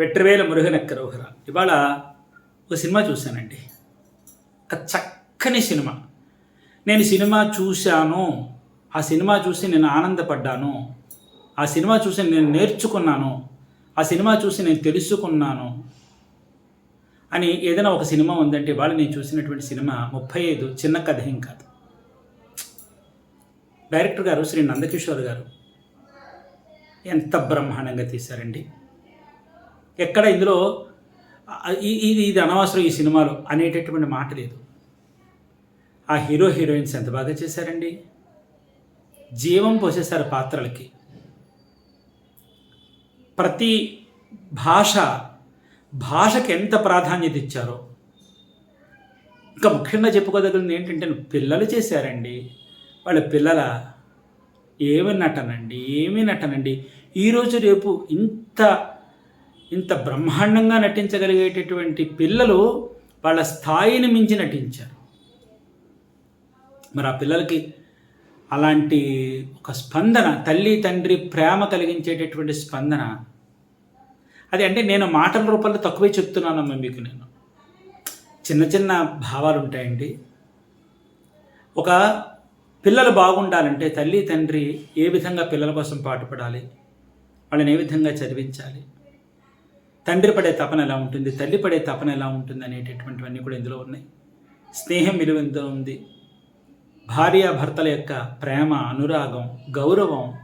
వెట్రవేల మురుగనెక్కరోహర ఇవాళ ఒక సినిమా చూశానండి. ఒక చక్కని సినిమా. నేను సినిమా చూశాను. ఆ సినిమా చూసి నేను ఆనందపడ్డాను. ఆ సినిమా చూసి నేను నేర్చుకున్నాను. ఆ సినిమా చూసి నేను తెలుసుకున్నాను. అని ఏదైనా ఒక సినిమా ఉందంటే ఇవాళ నేను చూసినటువంటి సినిమా ముప్పై ఐదు చిన్న కథ ఏం కాదు. డైరెక్టర్ గారు శ్రీ నందకిషోర్ గారు ఎంత బ్రహ్మాండంగా తీశారండి. ఎక్కడ ఇందులో ఈ- ఇది ఇది అనవసరం ఈ సినిమాలో అనేటటువంటి మాట లేదు. ఆ హీరో హీరోయిన్స్ ఎంత బాగా చేశారండి? జీవం పోసేశారు పాత్రలకి. ప్రతి భాష భాషకి ఎంత ప్రాధాన్యత ఇచ్చారో. ఇంకా ముఖ్యంగా చెప్పుకోదగినది ఏంటంటే పిల్లలు చేశారండి. వాళ్ళ పిల్లల ఏమి నటనండి ఏమి నటనండి. ఈరోజు రేపు ఇంత ఇంత బ్రహ్మాండంగా నటించగలిగేటటువంటి పిల్లలు వాళ్ళ స్థాయిని మించి నటించారు. మరి ఆ పిల్లలకి అలాంటి ఒక స్పందన తల్లి తండ్రి ప్రేమ కలిగించేటటువంటి స్పందన అది అంటే నేను మాటల రూపంలో తక్కువే చెప్తున్నానమ్మా మీకు నేను. చిన్న చిన్న భావాలు ఉంటాయండి. ఒక పిల్లలు బాగుండాలంటే తల్లి తండ్రి ఏ విధంగా పిల్లల కోసం పాటుపడాలి? వాళ్ళని ఏ విధంగా చదివించాలి? తండ్రి పడే తపన ఎలా ఉంటుంది? తల్లి పడే తపన ఎలా ఉంటుంది అనేటటువంటివన్నీ కూడా ఇందులో ఉన్నాయి. స్నేహం విలువ ఎంత ఉంది. భార్య భర్తల యొక్క ప్రేమ అనురాగం గౌరవం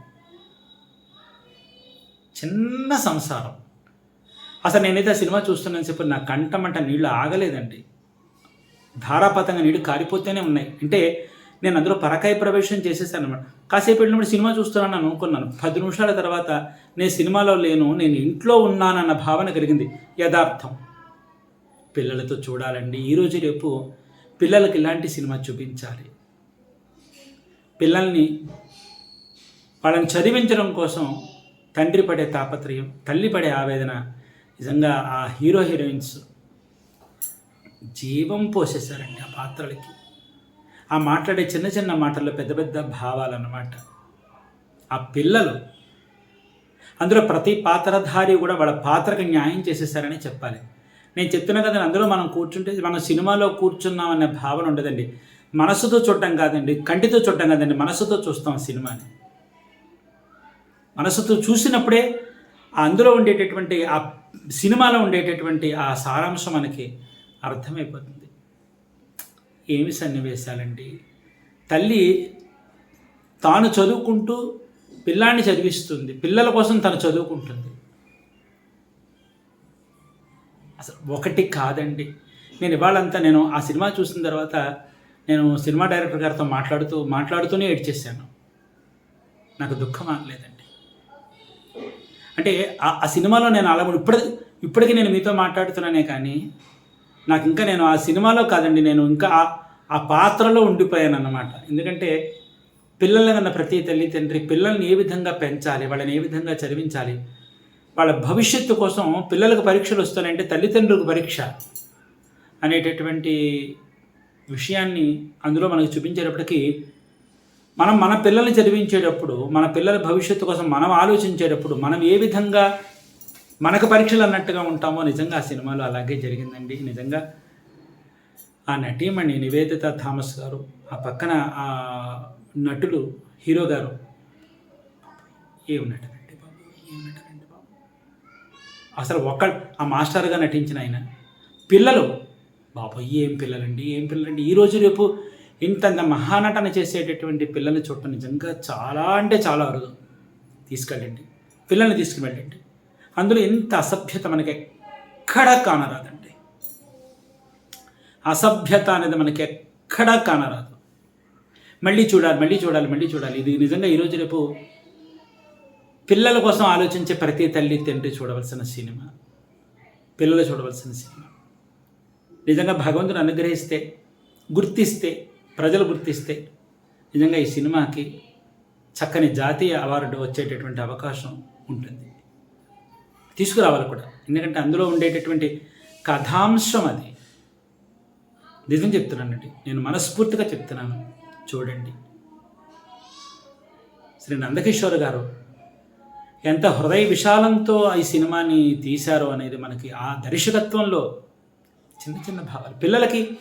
చిన్న సంసారం. అసలు నేనైతే ఆ సినిమా చూస్తున్నాను చెప్పి నా కంటమంట నీళ్ళు ఆగలేదండి. ధారాపాతంగా నీళ్ళు కారిపోతూనే ఉన్నాయి. అంటే నేను అందులో పరకాయ ప్రవేశం చేసేసాను అనమాట కాసేపు వెళ్ళినప్పుడు సినిమా చూస్తున్నాను అని అనుకున్నాను. పది నిమిషాల తర్వాత నేను సినిమాలో లేను నేను ఇంట్లో ఉన్నానన్న భావన కలిగింది. యథార్థం. పిల్లలతో చూడాలండి. ఈరోజు రేపు పిల్లలకి ఇలాంటి సినిమా చూపించాలి. పిల్లల్ని వాళ్ళని చదివించడం కోసం తండ్రి పడే తాపత్రయం తల్లి పడే ఆవేదన నిజంగా ఆ హీరో హీరోయిన్స్ జీవం పోసేశారండి ఆ పాత్రలకి. ఆ మాట్లాడే చిన్న చిన్న మాటల్లో పెద్ద పెద్ద భావాలన్నమాట. ఆ పిల్లలు అందులో ప్రతి పాత్రధారి కూడా వాళ్ళ పాత్రకు న్యాయం చేసేసారని చెప్పాలి. నేను చెప్తున్నా కదండి అందులో మనం కూర్చుంటే మనం సినిమాలో కూర్చున్నామనే భావన ఉండదండి. మనసుతో చూడటం కాదండి కంటితో చూడటం కాదండి మనసుతో చూస్తాం సినిమాని. మనసుతో చూసినప్పుడే అందులో ఉండేటటువంటి ఆ సినిమాలో ఉండేటటువంటి ఆ సారాంశం మనకి అర్థమైపోతుంది. ఏమి సన్నివేశాలండి? తల్లి తాను చదువుకుంటూ పిల్లాన్ని చదివిస్తుంది. పిల్లల కోసం తను చదువుకుంటుంది. అసలు ఒకటి కాదండి. నేను ఇవాళంతా నేను ఆ సినిమా చూసిన తర్వాత నేను సినిమా డైరెక్టర్ గారితో మాట్లాడుతూ మాట్లాడుతూనే ఏడ్చేసాను నాకు దుఃఖం ఆగలేదండి అంటే ఆ ఆ సినిమాలో నేను అలా ఇప్పుడు ఇప్పటికీ నేను మీతో మాట్లాడుతున్నానే కానీ నాకు ఇంకా నేను ఆ సినిమాలో కాదండి నేను ఇంకా ఆ పాత్రలో ఉండిపోయాను అన్నమాట ఎందుకంటే పిల్లల్ని కన్నా ప్రతి తల్లి తండ్రి పిల్లల్ని ఏ విధంగా పెంచాలి వాళ్ళని ఏ విధంగా చదివించాలి వాళ్ళ భవిష్యత్తు కోసం పిల్లలకు పరీక్షలు వస్తాయంటే తల్లిదండ్రులకు పరీక్ష అనేటటువంటి విషయాన్ని అందులో మనకు చూపించేటప్పటికీ మనం మన పిల్లల్ని చదివించేటప్పుడు మన పిల్లల భవిష్యత్తు కోసం మనం ఆలోచించేటప్పుడు మనం ఏ విధంగా మనకు పరీక్షలు అన్నట్టుగా ఉంటామో నిజంగా ఆ సినిమాలో అలాగే జరిగిందండి. నిజంగా ఆ నటీమణి నివేదిత థామస్ గారు ఆ పక్కన ఆ నటులు హీరో గారు. ఏం నటనండి బాబు? ఏం నటనండి బాబు? అసలు ఒక్క ఆ మాస్టర్గా నటించిన ఆయన. పిల్లలు బాబోయ్ ఏం పిల్లలండి? ఏం పిల్లలండి? ఈరోజు రేపు ఇంత మహానటన చేసేటటువంటి పిల్లల్ని చూడటం నిజంగా చాలా అంటే చాలా అరుదు. తీసుకెళ్ళండి. పిల్లల్ని తీసుకువెళ్ళండి అందులో ఎంత అసభ్యత మనకి ఎక్కడా కానరాదండి. అసభ్యత అనేది మనకి ఎక్కడా కానరాదు. మళ్ళీ చూడాలి మళ్ళీ చూడాలి మళ్ళీ చూడాలి. ఇది నిజంగా ఈరోజు రేపు పిల్లల కోసం ఆలోచించే ప్రతి తల్లి తండ్రి చూడవలసిన సినిమా. పిల్లలు చూడవలసిన సినిమా. నిజంగా భగవంతుడు అనుగ్రహిస్తే గుర్తిస్తే ప్రజలు గుర్తిస్తే నిజంగా ఈ సినిమాకి చక్కని జాతీయ అవార్డు వచ్చేటటువంటి అవకాశం ఉంటుంది. తీసుకురావాలి కూడా. ఎందుకంటే అందులో ఉండేటటువంటి కథాంశం అది. నిజం చెప్తున్నానండి నేను మనస్ఫూర్తిగా చెప్తున్నాను. చూడండి. శ్రీ నందకిషోర్ గారు ఎంత హృదయ విశాలంతో ఈ సినిమాని తీశారో అనేది మనకి ఆ దర్శకత్వంలో చిన్న చిన్న భావాలు. పిల్లలకి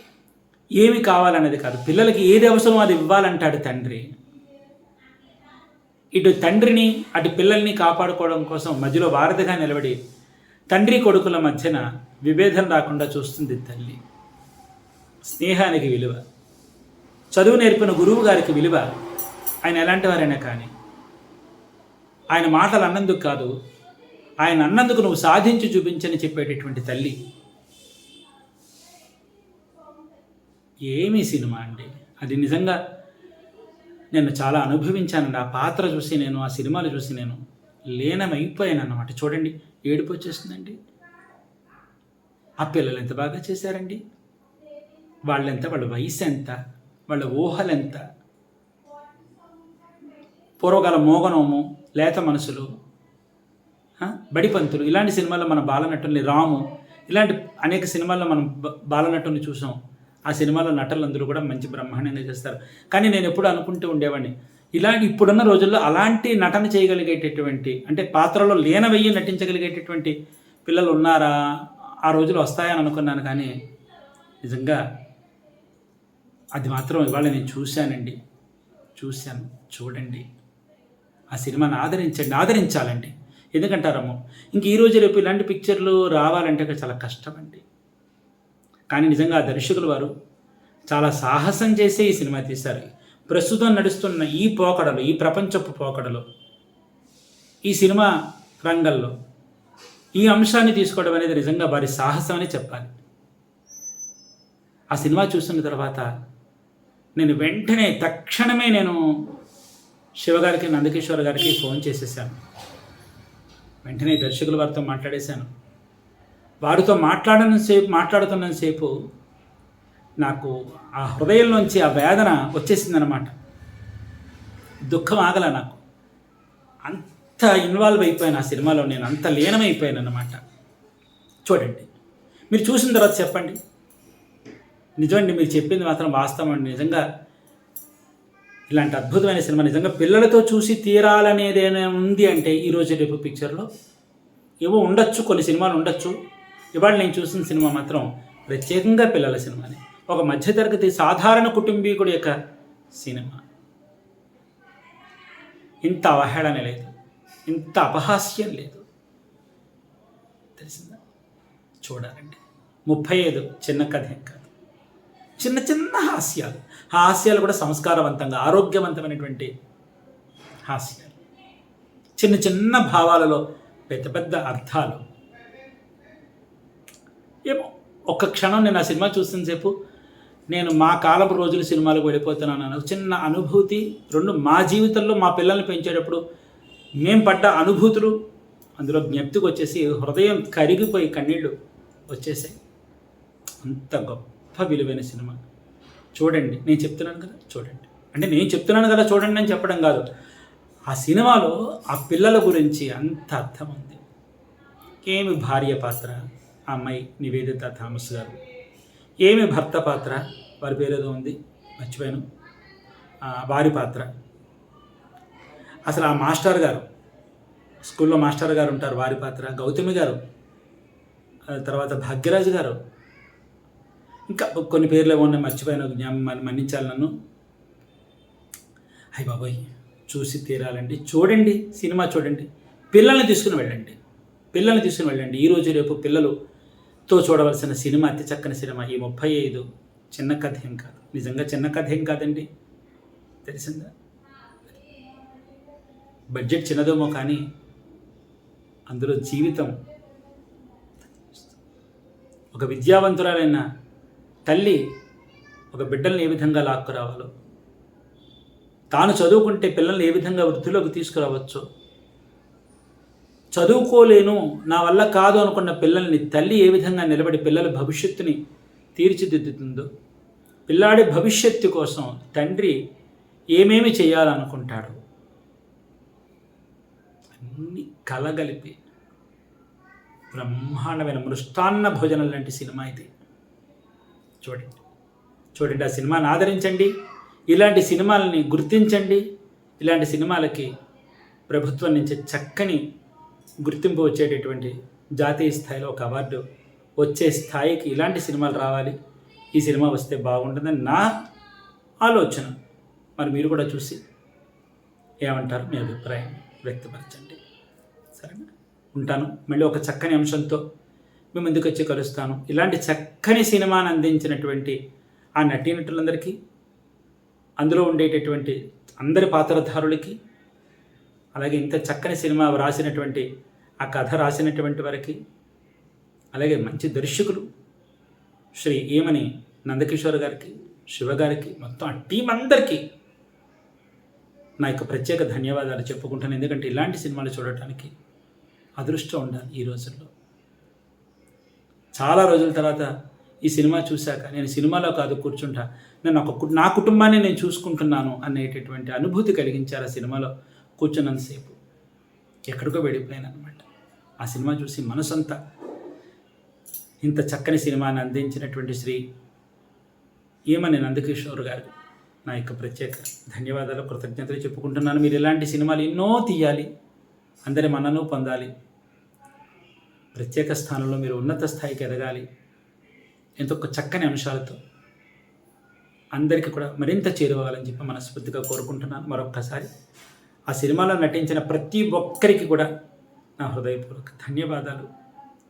ఏమి కావాలనేది కాదు. పిల్లలకి ఏది అవసరమో అది ఇవ్వాలంటాడు తండ్రి. ఇటు తండ్రిని అటు పిల్లల్ని కాపాడుకోవడం కోసం మధ్యలో వారధిగా నిలబడి తండ్రి కొడుకుల మధ్యన విభేదం రాకుండా చూస్తుంది తల్లి. స్నేహానికి విలువ. చదువు నేర్పిన గురువు గారికి విలువ. ఆయన ఎలాంటి వారైనా కానీ. ఆయన మాటలు అన్నందుకు కాదు ఆయన అన్నందుకు నువ్వు సాధించి చూపించని చెప్పేటటువంటి తల్లి. ఏమి సినిమా అండి. అది నిజంగా నేను చాలా అనుభవించానండి ఆ పాత్ర చూసి నేను ఆ సినిమాలు చూసి నేను లీనమైపోయాను అన్నమాట చూడండి ఏడుపు వచ్చేస్తుందండి. ఆ పిల్లలు ఎంత బాగా చేశారండి? వాళ్ళెంత వాళ్ళ వయసు ఎంత వాళ్ళ ఊహలు ఎంత పూర్వకాల మోగనోము లేత మనసులు బడిపంతులు ఇలాంటి సినిమాల్లో మన బాలనటుల్ని రాము ఇలాంటి అనేక సినిమాల్లో మనం బాలనటుల్ని చూసాం. ఆ సినిమాలో నటులందరూ కూడా మంచి బ్రహ్మాండంగా చేస్తారు. కానీ నేను ఎప్పుడు అనుకుంటూ ఉండేవాడిని. ఇలా ఇప్పుడున్న రోజుల్లో అలాంటి నటన చేయగలిగేటటువంటి అంటే పాత్రలో లీనవయ్యి నటించగలిగేటటువంటి పిల్లలు ఉన్నారా? ఆ రోజులు వస్తాయని అనుకున్నాను కానీ నిజంగా అది మాత్రం ఇవాళ నేను చూశానండి. చూశాను. చూడండి. ఆ సినిమాని ఆదరించండి. ఆదరించాలండి. ఎందుకంటారమ్మో? ఇంక ఈ రోజు రేపు ఇలాంటి పిక్చర్లు రావాలంటే చాలా కష్టం అండి కానీ నిజంగా దర్శకులు వారు చాలా సాహసం చేసే ఈ సినిమా తీశారు. ప్రస్తుతం నడుస్తున్న ఈ పోకడలు ఈ ప్రపంచపు పోకడలు ఈ సినిమా రంగంలో ఈ అంశాన్ని తీసుకోవడం అనేది నిజంగా వారి సాహసం అని చెప్పాలి. ఆ సినిమా చూసిన తర్వాత నేను వెంటనే తక్షణమే నేను శివగారికి నందకిషోర్ గారికి ఫోన్ చేసేసాను. వెంటనే దర్శకుల వారితో మాట్లాడేశాను. వారితో మాట్లాడనంతసేపు మాట్లాడుతున్నంతసేపు నాకు ఆ హృదయంలోంచి ఆ వేదన వచ్చేసిందనమాట దుఃఖం ఆగల నాకు. అంత ఇన్వాల్వ్ అయిపోయాను ఆ సినిమాలో నేను అంత లీనమైపోయాను అనమాట చూడండి మీరు చూసిన తర్వాత చెప్పండి. నిజమండి మీరు చెప్పింది మాత్రం వాస్తవం. అండి నిజంగా ఇలాంటి అద్భుతమైన సినిమా నిజంగా పిల్లలతో చూసి తీరాలనేది ఏమైనా ఉంది అంటే ఈరోజు రేపు పిక్చర్లో ఏవో ఉండొచ్చు కొన్ని సినిమాలు ఉండొచ్చు. ఇవాళ నేను చూసిన సినిమా మాత్రం ప్రత్యేకంగా పిల్లల సినిమానే. ఒక మధ్యతరగతి సాధారణ కుటుంబీకుడి యొక్క సినిమా. ఇంత అవహేళన లేదు. ఇంత అపహాస్యం లేదు. తెలిసిందా? చూడాలండి. ముప్పై ఐదు చిన్న కథ ఏం కాదు. చిన్న చిన్న హాస్యాలు. ఆ హాస్యాలు కూడా సంస్కారవంతంగా ఆరోగ్యవంతమైనటువంటి హాస్యాలు. చిన్న చిన్న భావాలలో పెద్ద పెద్ద అర్థాలు ఒక్క క్షణం నేను ఆ సినిమా చూస్తున్నసేపు నేను మా కాలపు రోజుల సినిమాలకు వెళ్ళిపోతున్నాను అన్న చిన్న అనుభూతి రెండు మా జీవితంలో మా పిల్లల్ని పెంచేటప్పుడు మేం పడ్డ అనుభూతులు అందులో జ్ఞప్తికి వచ్చేసి హృదయం కరిగిపోయి కన్నీళ్ళు వచ్చేసాయి. అంత గొప్ప విలువైన సినిమా. చూడండి నేను చెప్తున్నాను కదా చూడండి. అంటే నేను చెప్తున్నాను కదా చూడండి అని చెప్పడం కాదు. ఆ సినిమాలో ఆ పిల్లల గురించి అంత అర్థం ఉంది. ఏమి భార్య పాత్ర? ఆ అమ్మాయి నివేదిత థామస్ గారు. ఏమి భర్త పాత్ర? వారి పేరు ఏదో ఉంది మర్చిపోయాను. వారి పాత్ర. అసలు ఆ మాస్టర్ గారు స్కూల్లో మాస్టర్ గారు ఉంటారు వారి పాత్ర. గౌతమి గారు తర్వాత భాగ్యరాజు గారు. ఇంకా కొన్ని పేర్లు ఏమన్నా మర్చిపోయిన మర్చిపోయాను జ్ఞాపకం మన్నించాలి నన్ను. అయ్య బాబోయ్ చూసి తీరాలండి. చూడండి సినిమా చూడండి. పిల్లల్ని తీసుకుని వెళ్ళండి. పిల్లల్ని తీసుకుని వెళ్ళండి. ఈరోజు రేపు పిల్లలు తో చూడవలసిన సినిమా అతి చక్కని సినిమా ఈ ముప్పై ఐదు చిన్న కథ ఏం కాదు. నిజంగా చిన్న కథ ఏం కాదండి? తెలిసిందా? బడ్జెట్ చిన్నదేమో కానీ అందులో జీవితం ఒక విద్యావంతురాలైన తల్లి ఒక బిడ్డల్ని ఏ విధంగా లాక్కురావాలో తాను చదువుకుంటే పిల్లల్ని ఏ విధంగా వృద్ధిలోకి తీసుకురావచ్చో చదువుకోలేను నా వల్ల కాదు అనుకున్న పిల్లల్ని తల్లి ఏ విధంగా నిలబడి పిల్లల భవిష్యత్తుని తీర్చిదిద్దుతుందో పిల్లాడి భవిష్యత్తు కోసం తండ్రి ఏమేమి చేయాలనుకుంటాడు? అన్ని కలగలిపి. బ్రహ్మాండమైన మృష్టాన్న భోజనం లాంటి సినిమా ఇది. చూడండి. చూడండి ఆ సినిమాని ఆదరించండి. ఇలాంటి సినిమాలని గుర్తించండి. ఇలాంటి సినిమాలకి ప్రభుత్వం నుంచి చక్కని గుర్తింపు వచ్చేటటువంటి జాతీయ స్థాయిలో ఒక అవార్డు వచ్చే స్థాయికి ఇలాంటి సినిమాలు రావాలి. ఈ సినిమా వస్తే బాగుంటుందని నా ఆలోచన. మరి మీరు కూడా చూసి ఏమంటారు? మీ అభిప్రాయం వ్యక్తపరచండి. సరేనా? ఉంటాను. మళ్ళీ ఒక చక్కని అంశంతో మీ ముందుకు వచ్చి కలుస్తాను. ఇలాంటి చక్కని సినిమాను అందించినటువంటి ఆ నటీనటులందరికీ అందులో ఉండేటటువంటి అందరి పాత్రధారులకి అలాగే ఇంత చక్కని సినిమా రాసినటువంటి ఆ కథ రాసినటువంటి వారికి అలాగే మంచి దర్శకులు శ్రీ ఏమని నందకిషోర్ గారికి శివ గారికి మొత్తం ఆ టీం అందరికీ నా యొక్క ప్రత్యేక ధన్యవాదాలు చెప్పుకుంటాను. ఎందుకంటే ఇలాంటి సినిమాలు చూడటానికి అదృష్టం ఉండాలి ఈ రోజుల్లో. చాలా రోజుల తర్వాత ఈ సినిమా చూశాక నేను సినిమాలో కాదు కూర్చుంటా నేను ఒక నా కుటుంబాన్ని నేను చూసుకుంటున్నాను అనేటటువంటి అనుభూతి కలిగించారు ఆ సినిమాలో. కూర్చున్నంతసేపు ఎక్కడికో వెళ్ళిపోయాను అనమాట ఆ సినిమా చూసి మనసంతా ఇంత చక్కని సినిమాని అందించినటువంటి శ్రీ ఏమని నందకిషోర్ గారు నా యొక్క ప్రత్యేక ధన్యవాదాలు కృతజ్ఞతలు చెప్పుకుంటున్నాను. మీరు ఇలాంటి సినిమాలు ఎన్నో తీయాలి అందరి మన్నను పొందాలి. ప్రత్యేక స్థానంలో మీరు ఉన్నత స్థాయికి ఎదగాలి. ఎంతో చక్కని అంశాలతో అందరికీ కూడా మరింత చేరువాలని చెప్పి మనస్ఫూర్తిగా కోరుకుంటున్నాను. మరొక్కసారి ఆ సినిమాలో నటించిన ప్రతి ఒక్కరికి కూడా నా హృదయపూర్వక ధన్యవాదాలు.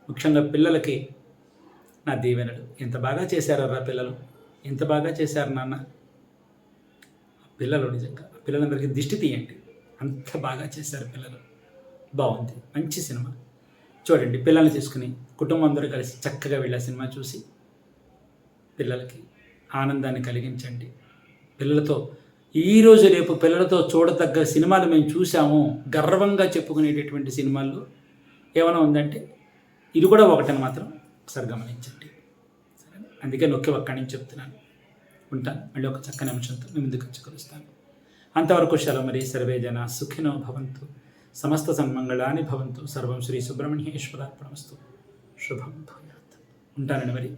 ముఖ్యంగా పిల్లలకి నా దీవెనలు. ఎంత బాగా చేశారా పిల్లలు? ఎంత బాగా చేశారు నాన్న? పిల్లలు నిజంగా పిల్లలందరికీ దిష్టి తీయండి. అంత బాగా చేశారు పిల్లలు. బాగుంది. మంచి సినిమా. చూడండి పిల్లల్ని తీసుకుని కుటుంబం అందరూ కలిసి చక్కగా వెళ్ళే సినిమా చూసి పిల్లలకి ఆనందాన్ని కలిగించండి. పిల్లలతో ఈరోజు రేపు పిల్లలతో చూడదగ్గ సినిమాలు మేము చూసాము గర్వంగా చెప్పుకునేటటువంటి సినిమాల్లో ఏమైనా ఉందంటే ఇది కూడా ఒకటని మాత్రం ఒకసారి గమనించండి. అందుకే నొక్కి ఒక్కడి నుంచి చెప్తున్నాను. ఉంటాను. మళ్ళీ ఒక చక్కని అంశంతో మీ ముందుకు వచ్చి కలుస్తాను. అంతవరకు శలమరి మరి సర్వే జన సుఖినో భవంతు. సమస్త సన్మంగళాన్ని భవంతు. సర్వం శ్రీ సుబ్రహ్మణ్యేశ్వరార్పణమస్తు. శుభం భూయాత్. ఉంటానండి మరి.